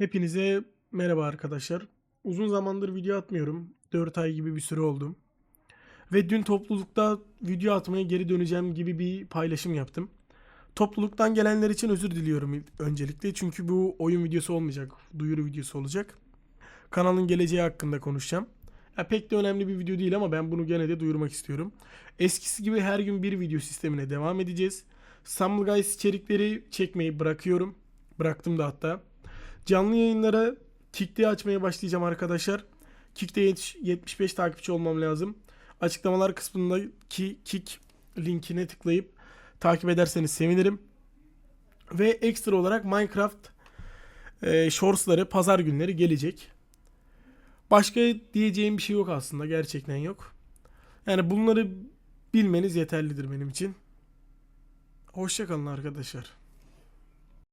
Hepinize merhaba arkadaşlar. Uzun zamandır video atmıyorum. 4 ay gibi bir süre oldu. Ve dün toplulukta video atmaya geri döneceğim gibi bir paylaşım yaptım. Topluluktan gelenler için özür diliyorum il- öncelikle. Çünkü bu oyun videosu olmayacak. Duyuru videosu olacak. Kanalın geleceği hakkında konuşacağım. Ya pek de önemli bir video değil ama ben bunu gene de duyurmak istiyorum. Eskisi gibi her gün bir video sistemine devam edeceğiz. Stumble Guys içerikleri çekmeyi bırakıyorum. Bıraktım da hatta. Canlı yayınlara Kick'te açmaya başlayacağım arkadaşlar. Kick'te yetiş- 75 takipçi olmam lazım. Açıklamalar kısmındaki Kick linkine tıklayıp takip ederseniz sevinirim. Ve ekstra olarak Minecraft e, Shorts'ları pazar günleri gelecek. Başka diyeceğim bir şey yok aslında. Gerçekten yok. Yani bunları bilmeniz yeterlidir benim için. Hoşçakalın arkadaşlar.